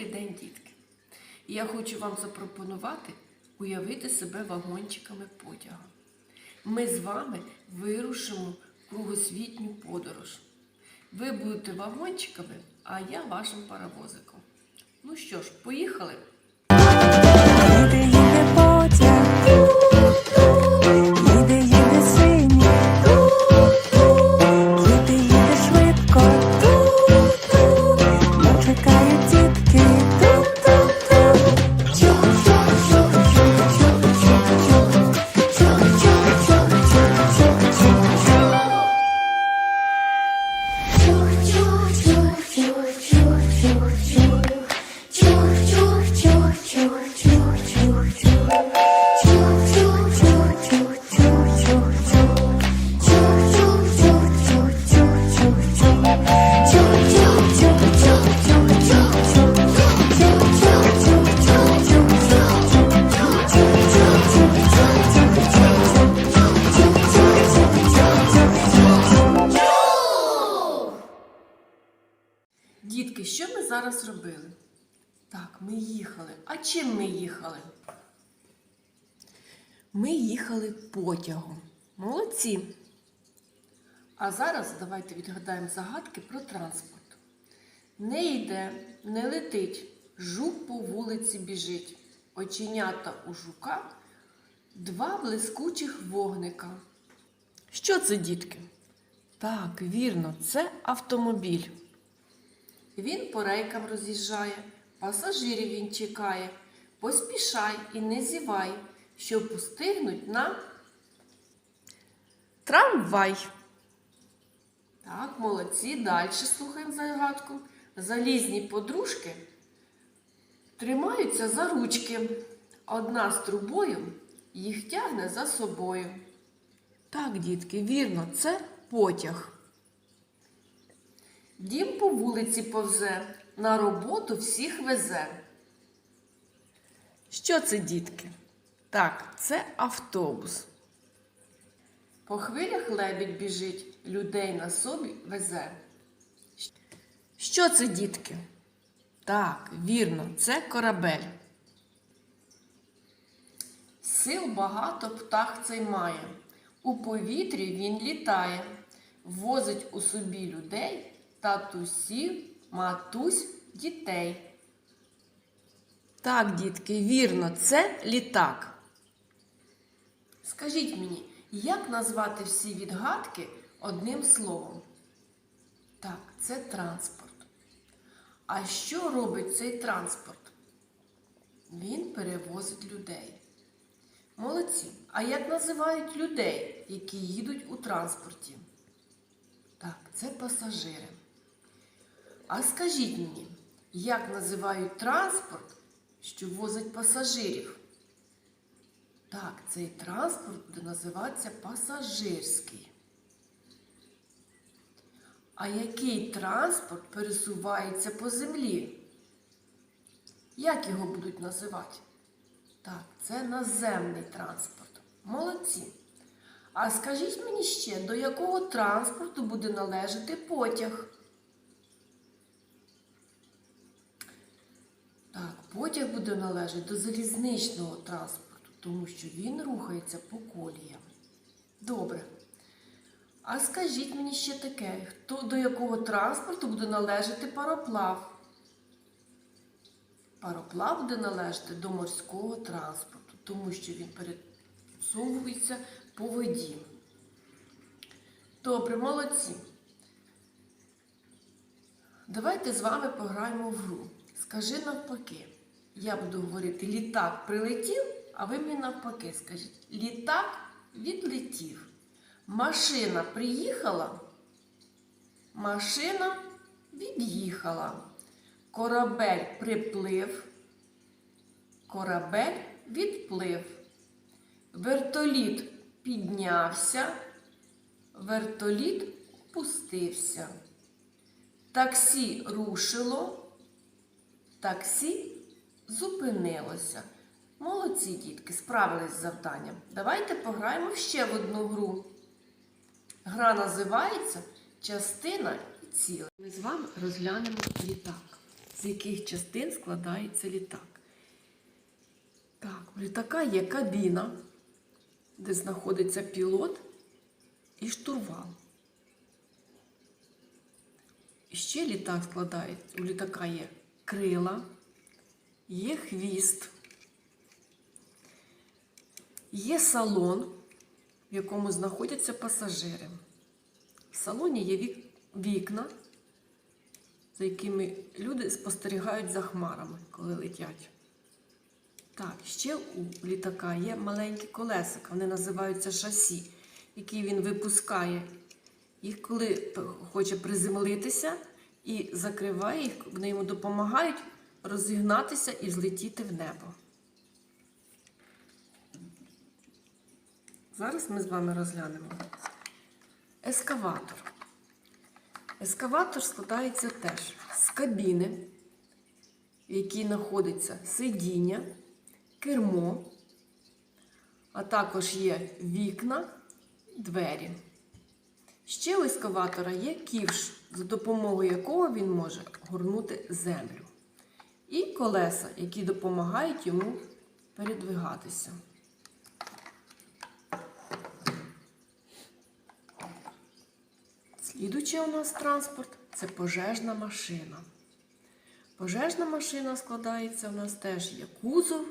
Добрий день, дітки! Я хочу вам запропонувати уявити себе вагончиками потяга. Ми з вами вирушимо в кругосвітню подорож. Ви будете вагончиками, а я вашим паровозиком. Ну що ж, поїхали? Їхали. А чим ми їхали? Ми їхали потягом. Молодці. А зараз давайте відгадаємо загадки про транспорт. Не йде, не летить, жук по вулиці біжить. Оченята у жука, два блискучих вогника. Що це, дітки? Так, вірно, це автомобіль. Він по рейкам роз'їжджає, пасажирів він чекає. Поспішай і не зівай, щоб устигнуть на трамвай. Так, молодці. Далі слухаємо загадку. Залізні подружки тримаються за ручки. Одна з трубою їх тягне за собою. Так, дітки, вірно, це потяг. Дім по вулиці повзе, на роботу всіх везе. Що це, дітки? Так, це автобус. По хвилях лебідь біжить, людей на собі везе. Що це, дітки? Так, вірно, це корабель. Сил багато птах цей має. У повітрі він літає, возить у собі людей, татусів, матусь, дітей. Так, дітки, вірно, це літак. Скажіть мені, як назвати всі відгадки одним словом? Так, це транспорт. А що робить цей транспорт? Він перевозить людей. Молодці. А як називають людей, які їдуть у транспорті? Так, це пасажири. А скажіть мені, як називають транспорт, що возить пасажирів? Так, цей транспорт буде називатися пасажирський. А який транспорт пересувається по землі? Як його будуть називати? Так, це наземний транспорт. Молодці. А скажіть мені ще, до якого транспорту буде належати потяг? Так, потяг буде належати до залізничного транспорту, тому що він рухається по коліям. Добре. А скажіть мені ще таке, хто, до якого транспорту буде належати пароплав? Пароплав буде належати до морського транспорту, тому що він пересовується по воді. Добре, молодці. Давайте з вами пограємо в гру. Скажи навпаки. Я буду говорити літак прилетів, а ви мені навпаки скажіть. Літак відлетів. Машина приїхала. Машина від'їхала. Корабель приплив. Корабель відплив. Вертоліт піднявся. Вертоліт опустився. Таксі рушило. Таксі зупинилося. Молодці дітки, справились з завданням. Давайте пограємо ще в одну гру. Гра називається Частина і ціле. Ми з вами розглянемо літак. з яких частин складається літак. Так, у літака є кабіна, де знаходиться пілот і штурвал. І ще літак складається. У літака є крила, є хвіст, є салон, в якому знаходяться пасажири. В салоні є вікна, за якими люди спостерігають за хмарами, коли летять. Так, ще у літака є маленькі колесика, вони називаються шасі, які він випускає. Їх коли хоче приземлитися і закриває їх, вони йому допомагають розігнатися і злетіти в небо. Зараз ми з вами розглянемо ескаватор. Ескаватор складається теж з кабіни, в якій знаходиться сидіння, кермо, а також є вікна, двері. Ще у ескаватора є ківш, за допомогою якого він може горнути землю. І колеса, які допомагають йому передвигатися. Слідуючий у нас транспорт це пожежна машина. Пожежна машина складається у нас теж є кузов,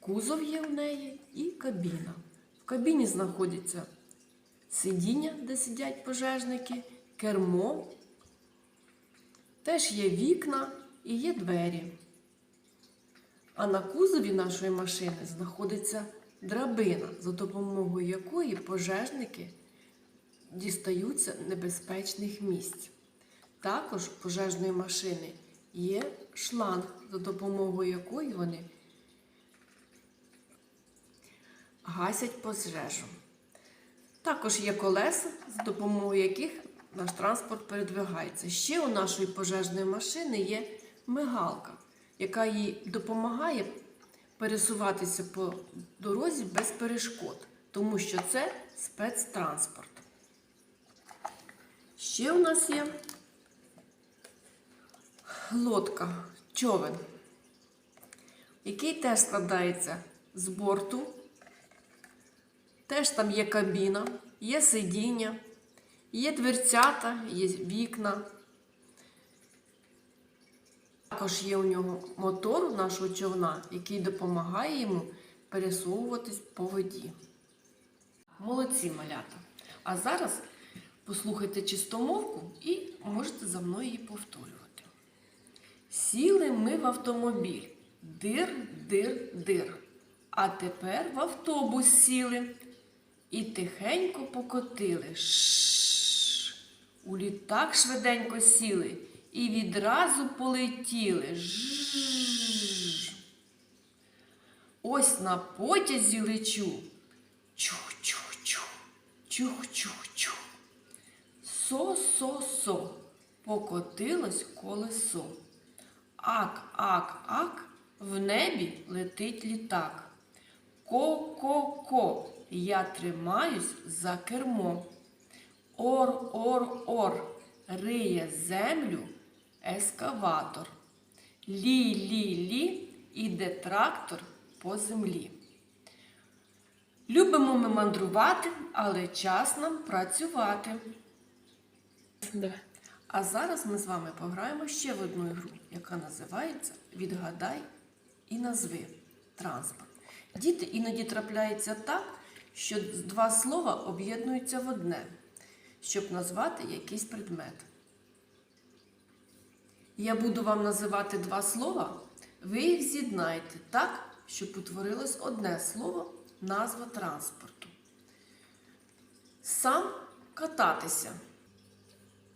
кузов є в неї і кабіна. В кабіні знаходяться сидіння, де сидять пожежники, кермо, теж є вікна і є двері. А на кузові нашої машини знаходиться драбина, за допомогою якої пожежники дістаються небезпечних місць. Також у пожежної машини є шланг, за допомогою якої вони гасять пожежу. Також є колеса, за допомогою яких наш транспорт передвигається. Ще у нашої пожежної машини є мигалка, яка їй допомагає пересуватися по дорозі без перешкод, тому що це спецтранспорт. Ще у нас є лодка, човен, який теж складається з борту. Теж там є кабіна, є сидіння, є дверцята, є вікна. Також є у нього мотор нашого човна, який допомагає йому пересовуватись по воді. Молодці малята. А зараз послухайте чистомовку і можете за мною її повторювати. Сіли ми в автомобіль. Дир, дир, дир. А тепер в автобус сіли і тихенько покотили. Шш. У літак швиденько сіли і відразу полетіли. Жжж. Ось на потязі лечу. Чух-чух-чух, чух-чух-чух. Со-со-со, покотилось колесо. Ак, ак, ак, в небі летить літак. Ко-ко-ко, я тримаюсь за кермо. Ор, ор, ор, риє землю ескаватор. Лі, лі, лі, іде трактор по землі. Любимо ми мандрувати, але час нам працювати. А зараз ми з вами пограємо ще в одну ігру, яка називається Відгадай і назви транспорт. Діти іноді трапляється так, що два слова об'єднуються в одне, щоб назвати якийсь предмет. Я буду вам називати два слова, ви їх з'єднаєте так, щоб утворилось одне слово назва транспорту. Сам кататися.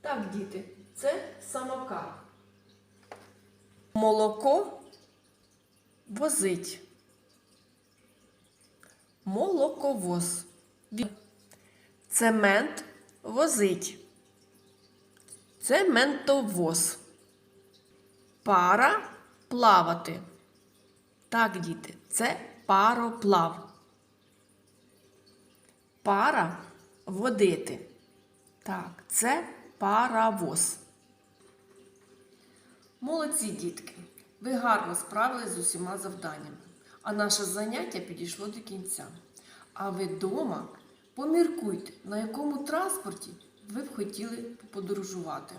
Так, діти, це самокат. Молоко возить. Молоковоз. Цемент возить. Цементовоз. Пара плавати. Так, діти, це пароплав. Пара водити. Так, це паровоз. Молодці дітки! Ви гарно справились з усіма завданнями, а наше заняття підійшло до кінця. А ви вдома поміркуйте, на якому транспорті ви б хотіли подорожувати.